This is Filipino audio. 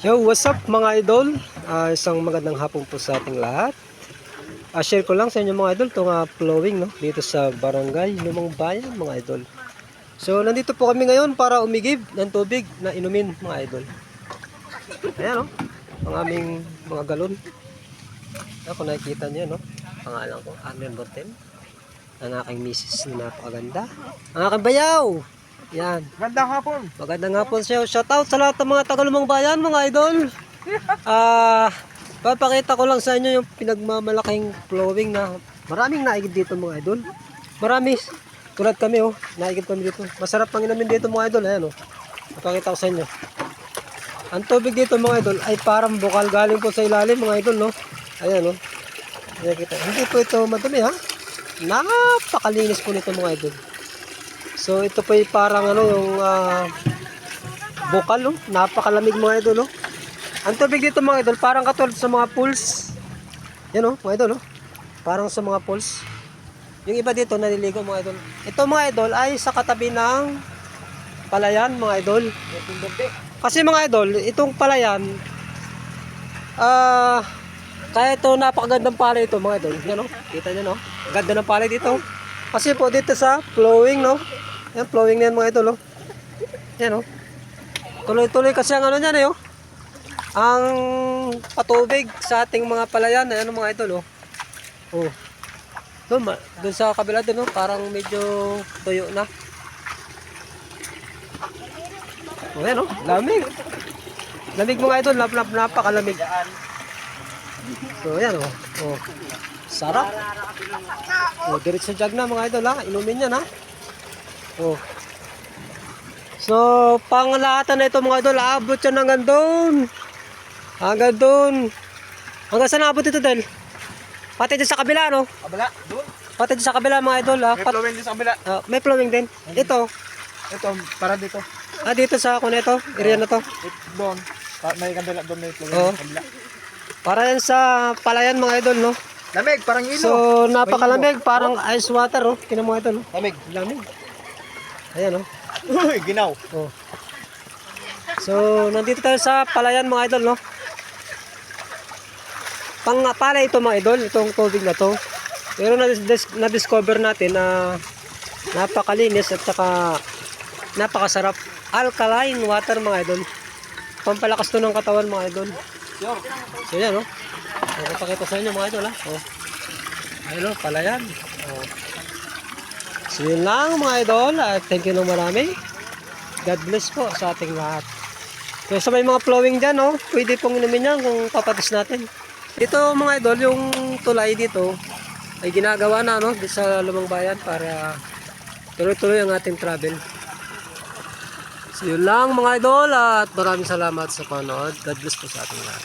Yo, what's up mga idol? Ah, isang magandang hapon po sa ating lahat. Ah, share ko lang sa inyo mga idol itong ah, flowing no? dito sa barangay Lumang Bayan mga idol. So nandito po kami ngayon para umigib ng tubig na inumin mga idol. Ayan no, ang aming mga galon. Ako nakikita niyo no, pangalan ko Arlen Borten. Ang aking misis na napakaganda. Ang aking bayaw! Yan. Gandang hapon. Magandang hapon sa'yo. Shoutout sa lahat ng mga Tagalumang Bayan, mga idol. Ah, papakita ko lang sa inyo yung pinagmamalaking flowing na maraming naigid dito mga idol. Marami. Tulad kami oh, naigid kami dito. Masarap pang inamin dito mga idol. Ayan oh. Papakita ko sa inyo. Ang tubig dito mga idol ay parang bukal galing po sa ilalim mga idol no. Ayan oh. Ayan kita. Hindi po ito madumi ha. Napakalinis po nito mga idol. So ito po ay parang ano yung ah, bukal oh. Napakalamig mga idol oh. Ang tubig dito mga idol parang katulad sa mga pools. Yan oh mga idol oh. Parang sa mga pools. Yung iba dito naliligo mga idol. Ito mga idol ay sa katabi ng palayan mga idol. Kasi mga idol, itong palayan ah kaya ito napakagandang palay ito mga idol. Yan oh. Kita niyo no. Ganda ng palay dito. Kasi po dito sa flowing no. Yan flowing na yan mga idol oh. Yan oh. Tuloy-tuloy kasi ang ano niyan eh oh. Ang patubig sa ating mga palayan, ano mga idol oh. Oh. Doon, doon sa kabila doon oh, parang medyo tuyo na. Oh, yan oh, lamig. Lamig mga idol, nap, nap, napakalamig. So, yan oh. oh. Sarap. Oh, diretso jug na mga idol ha. Inumin yan ha. Oh. So, panglahatan na ito mga idol, aabot yan hanggang doon. Hanggang doon. Hanggang saan aabot ito, Del? Pati dyan sa kabila, no? Kabila, doon. Pati dyan sa kabila, mga idol, ha? May Pat- flowing din sa kabila. ah, may flowing din. Ito. Ito, para dito. Ah, dito sa ako na ito. Area na to. Doon. May kabila doon may flowing sa kabila. Para yan sa palayan, mga idol, no? Lamig, parang ilo. So, napakalamig. Parang ice water, oh. Mo ito, no? Lamig. Lamig. Ayan, oh. Uy, ginaw. Oh. So, nandito tayo sa palayan mga idol, no? Pang palay ito mga idol, itong tubig na to. Pero na-dis- na-discover natin na napakalinis at saka napakasarap. Alkaline water mga idol. Pampalakas to ng katawan mga idol. So yan, no? So, papakita sa inyo mga idol, ha? Oh. Ayun, no? Palayan. Oh. So yun lang mga idol. At thank you ng marami. God bless po sa ating lahat. So sa may mga flowing dyan, no, pwede pong inumin yan kung papatis natin. Ito mga idol, yung tulay dito ay ginagawa na no, sa lumang bayan para tuloy-tuloy ang ating travel. So yun lang mga idol at maraming salamat sa panood. God bless po sa ating lahat.